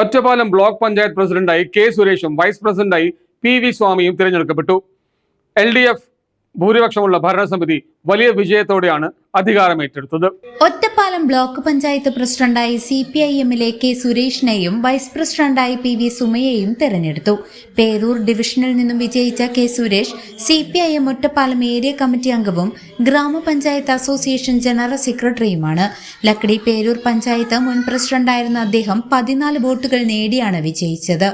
Ottapalam block panchayat പ്രസിഡന്റായി K സുരേഷും vice പ്രസിഡന്റായി പി വി സ്വാമിയും തിരഞ്ഞെടുക്കപ്പെട്ടു. എൽ ഡി എഫ് ഭൂരിപക്ഷമുള്ള ഭരണസമിതി വലിയ വിജയത്തോടെയാണ് അധികാരമേറ്റെടുത്തത്. ഒറ്റപ്പാലം ബ്ലോക്ക് പഞ്ചായത്ത് പ്രസിഡന്റായി സി പി ഐ എമ്മിലെ കെ സുരേഷിനെയും വൈസ് പ്രസിഡന്റായി പി വി സുമയെയും തെരഞ്ഞെടുത്തു. പേരൂർ ഡിവിഷനിൽ നിന്നും വിജയിച്ച K Suresh C P I M Ottapalam area committee അംഗവും ഗ്രാമപഞ്ചായത്ത് അസോസിയേഷൻ ജനറൽ സെക്രട്ടറിയുമാണ്. ലക്കടി പേരൂർ പഞ്ചായത്ത് മുൻ പ്രസിഡന്റായിരുന്ന അദ്ദേഹം പതിനാല് വോട്ടുകൾ നേടിയാണ് വിജയിച്ചത്.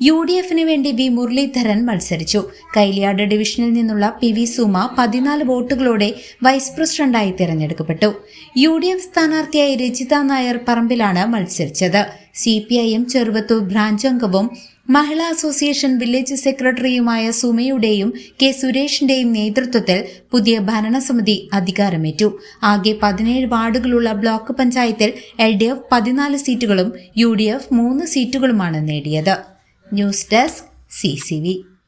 യു ഡി എഫിന് വേണ്ടി വി മുരളീധരൻ മത്സരിച്ചു. കൈലിയാട് ഡിവിഷനിൽ നിന്നുള്ള പി വി സുമ പതിനാല് വോട്ടുകളോടെ വൈസ് പ്രസിഡന്റായി തിരഞ്ഞെടുക്കപ്പെട്ടു. യു ഡി എഫ് സ്ഥാനാർത്ഥിയായി രജിത നായർ പറമ്പിലാണ് മത്സരിച്ചത്. C P I Cheruvathur branch അംഗവും മഹിളാ അസോസിയേഷൻ വില്ലേജ് സെക്രട്ടറിയുമായ സുമയുടെയും കെ സുരേഷിന്റെയും നേതൃത്വത്തിൽ പുതിയ ഭരണസമിതി അധികാരമേറ്റു. ആകെ പതിനേഴ് വാർഡുകളുള്ള ബ്ലോക്ക് പഞ്ചായത്തിൽ എൽ ഡി എഫ് പതിനാല് സീറ്റുകളും യു ഡി എഫ് മൂന്ന് സീറ്റുകളുമാണ് നേടിയത്. News desk C C V.